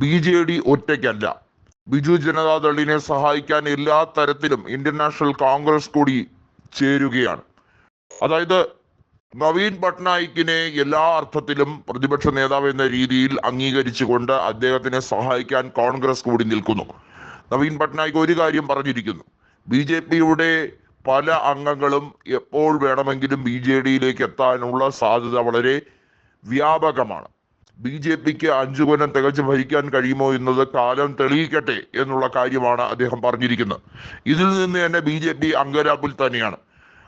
B J D ഒറ്റയ്ക്കല്ല. ബിജു ജനതാദളിനെ സഹായിക്കാൻ എല്ലാ തരത്തിലും ഇന്ത്യൻ നാഷണൽ കോൺഗ്രസ് കൂടി ചേരുകയാണ്. അതായത് നവീൻ പട്നായിക്കിനെ എല്ലാ അർത്ഥത്തിലും പ്രതിപക്ഷ നേതാവ് എന്ന രീതിയിൽ അംഗീകരിച്ചുകൊണ്ട് അദ്ദേഹത്തിനെ സഹായിക്കാൻ കോൺഗ്രസ് കൂടി നിൽക്കുന്നു. നവീൻ പട്നായിക് ഒരു കാര്യം പറഞ്ഞിരിക്കുന്നു. ബി ജെ പിയുടെ പല അംഗങ്ങളും എപ്പോൾ വേണമെങ്കിലും ബി ജെ ഡിയിലേക്ക് എത്താനുള്ള സാധ്യത വളരെ വ്യാപകമാണ്. ബി ജെ പിക്ക് അഞ്ചു കൊല്ലം തികച്ചു ഭരിക്കാൻ കഴിയുമോ എന്നത് കാലം തെളിയിക്കട്ടെ എന്നുള്ള കാര്യമാണ് അദ്ദേഹം പറഞ്ഞിരിക്കുന്നത്. ഇതിൽ നിന്ന് തന്നെ ബി ജെ പി അങ്കരാപ്പിൽ തന്നെയാണ്.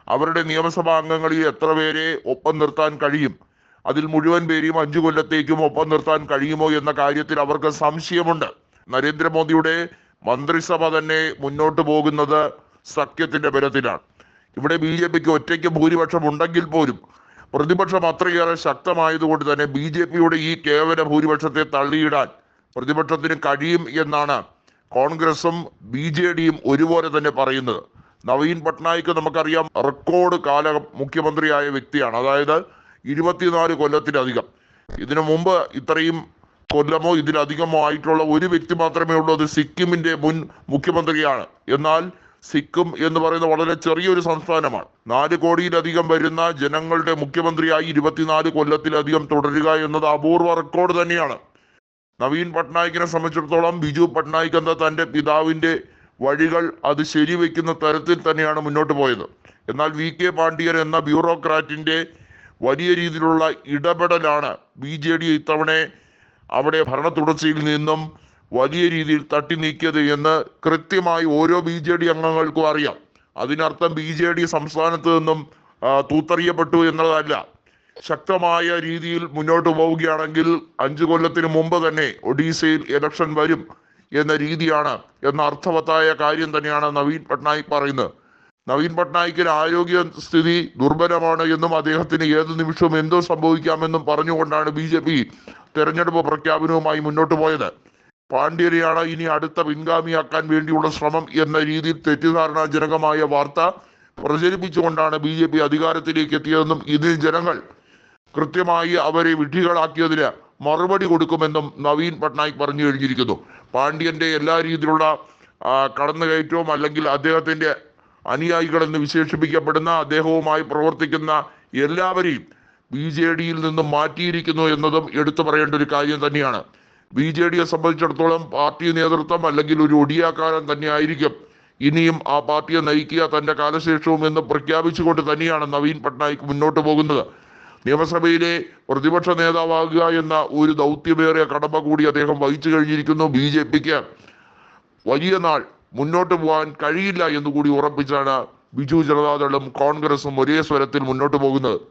അവരുടെ നിയമസഭാ അംഗങ്ങളിൽ എത്ര പേരെ ഒപ്പം നിർത്താൻ കഴിയും? അതിൽ മുഴുവൻ പേരെയും അഞ്ചു കൊല്ലത്തേക്കും ഒപ്പം നിർത്താൻ കഴിയുമോ എന്ന കാര്യത്തിൽ അവർക്ക് സംശയമുണ്ട്. നരേന്ദ്രമോദിയുടെ മന്ത്രിസഭ തന്നെ മുന്നോട്ട് പോകുന്നത് സഖ്യത്തിന്റെ ബലത്തിലാണ്. ഇവിടെ ബി ജെ പിക്ക് ഒറ്റയ്ക്ക് ഭൂരിപക്ഷം ഉണ്ടെങ്കിൽ പോലും പ്രതിപക്ഷം അത്രയേറെ ശക്തമായതുകൊണ്ട് തന്നെ ബി ജെ പിയുടെ ഈ കേവല ഭൂരിപക്ഷത്തെ തള്ളിയിടാൻ പ്രതിപക്ഷത്തിന് കഴിയും എന്നാണ് കോൺഗ്രസും ബി ജെ ഡിയും ഒരുപോലെ തന്നെ പറയുന്നത്. നവീൻ പട്നായിക്ക് നമുക്കറിയാം റെക്കോർഡ് കാല മുഖ്യമന്ത്രിയായ വ്യക്തിയാണ്. അതായത് ഇരുപത്തിനാല് കൊല്ലത്തിലധികം. ഇതിനു മുമ്പ് ഇത്രയും കൊല്ലമോ ഇതിലധികമോ ആയിട്ടുള്ള ഒരു വ്യക്തി മാത്രമേ ഉള്ളൂ. അത് സിക്കിമിന്റെ മുൻ മുഖ്യമന്ത്രിയാണ്. എന്നാൽ സിക്കിം എന്ന് പറയുന്ന വളരെ ചെറിയൊരു സംസ്ഥാനമാണ്. നാല് കോടിയിലധികം വരുന്ന ജനങ്ങളുടെ മുഖ്യമന്ത്രിയായി ഇരുപത്തിനാല് കൊല്ലത്തിലധികം തുടരുക എന്നത് അപൂർവ റെക്കോർഡ് തന്നെയാണ്. നവീൻ പട്നായിക്കിനെ സംബന്ധിച്ചിടത്തോളം ബിജു പട്നായിക് എന്ന തന്റെ പിതാവിന്റെ വഴികൾ അത് ശരിവെക്കുന്ന തരത്തിൽ തന്നെയാണ് മുന്നോട്ട് പോയത്. എന്നാൽ വി കെ പാണ്ഡ്യൻ എന്ന ബ്യൂറോക്രാറ്റിന്റെ വലിയ രീതിയിലുള്ള ഇടപെടലാണ് ബി ജെ ഡി ഇത്തവണ അവിടെ ഭരണ തുടർച്ചയിൽ നിന്നും വലിയ രീതിയിൽ തട്ടി നീക്കിയത് എന്ന് കൃത്യമായി ഓരോ ബി ജെ ഡി അംഗങ്ങൾക്കും അറിയാം. അതിനർത്ഥം ബി ജെ ഡി സംസ്ഥാനത്ത് നിന്നും തൂത്തറിയപ്പെട്ടു എന്നതല്ല. ശക്തമായ രീതിയിൽ മുന്നോട്ട് പോവുകയാണെങ്കിൽ അഞ്ചു കൊല്ലത്തിന് മുമ്പ് തന്നെ ഒഡീസയിൽ ഇലക്ഷൻ വരും എന്ന രീതിയാണ് എന്ന അർത്ഥവത്തായ കാര്യം തന്നെയാണ് നവീൻ പട്നായിക് പറയുന്നത്. നവീൻ പട്നായിക്കിന് ആരോഗ്യ സ്ഥിതി ദുർബലമാണ് എന്നും അദ്ദേഹത്തിന് ഏത് നിമിഷവും എന്തോ സംഭവിക്കാമെന്നും പറഞ്ഞുകൊണ്ടാണ് ബി ജെ പി തെരഞ്ഞെടുപ്പ് പ്രഖ്യാപനവുമായി മുന്നോട്ട് പോയത്. പാണ്ഡ്യനെയാണ് ഇനി അടുത്ത പിൻഗാമിയാക്കാൻ വേണ്ടിയുള്ള ശ്രമം എന്ന രീതിയിൽ തെറ്റിദ്ധാരണാജനകമായ വാർത്ത പ്രചരിപ്പിച്ചുകൊണ്ടാണ് ബി ജെ പി അധികാരത്തിലേക്ക് എത്തിയതെന്നും ഇതിൽ ജനങ്ങൾ കൃത്യമായി അവരെ വിഡ്ഢികളാക്കിയതിന് മറുപടി കൊടുക്കുമെന്നും നവീൻ പട്നായിക് പറഞ്ഞു കഴിഞ്ഞിരിക്കുന്നു. പാണ്ഡ്യന്റെ എല്ലാ രീതിയിലുള്ള കടന്നുകയറ്റവും അല്ലെങ്കിൽ അദ്ദേഹത്തിന്റെ അനുയായികൾ എന്ന് വിശേഷിപ്പിക്കപ്പെടുന്ന അദ്ദേഹവുമായി പ്രവർത്തിക്കുന്ന എല്ലാവരെയും ബി ജെ ഡിയിൽ നിന്നും മാറ്റിയിരിക്കുന്നു എന്നതും എടുത്തു പറയേണ്ട ഒരു കാര്യം തന്നെയാണ്. ബി ജെ ഡിയെ സംബന്ധിച്ചിടത്തോളം പാർട്ടി നേതൃത്വം അല്ലെങ്കിൽ ഒരു ഒടിയാക്കാരൻ തന്നെയായിരിക്കും. ഇനിയും ആ പാർട്ടിയെ നയിക്കുക തന്റെ കാലശേഷവും എന്ന് പ്രഖ്യാപിച്ചുകൊണ്ട് തന്നെയാണ് നവീൻ പട്നായിക് മുന്നോട്ട് പോകുന്നത്. നിയമസഭയിലെ പ്രതിപക്ഷ നേതാവാകുക എന്ന ഒരു ദൗത്യമേറിയ കടമ കൂടി അദ്ദേഹം വഹിച്ചു കഴിഞ്ഞിരിക്കുന്നു ബി ജെ പിക്ക്. വലിയ നാൾ മുന്നോട്ട് പോകാൻ കഴിയില്ല എന്നുകൂടി ഉറപ്പിച്ചാണ് ബിജു ജനതാദളും കോൺഗ്രസും ഒരേ സ്വരത്തിൽ മുന്നോട്ട് പോകുന്നത്.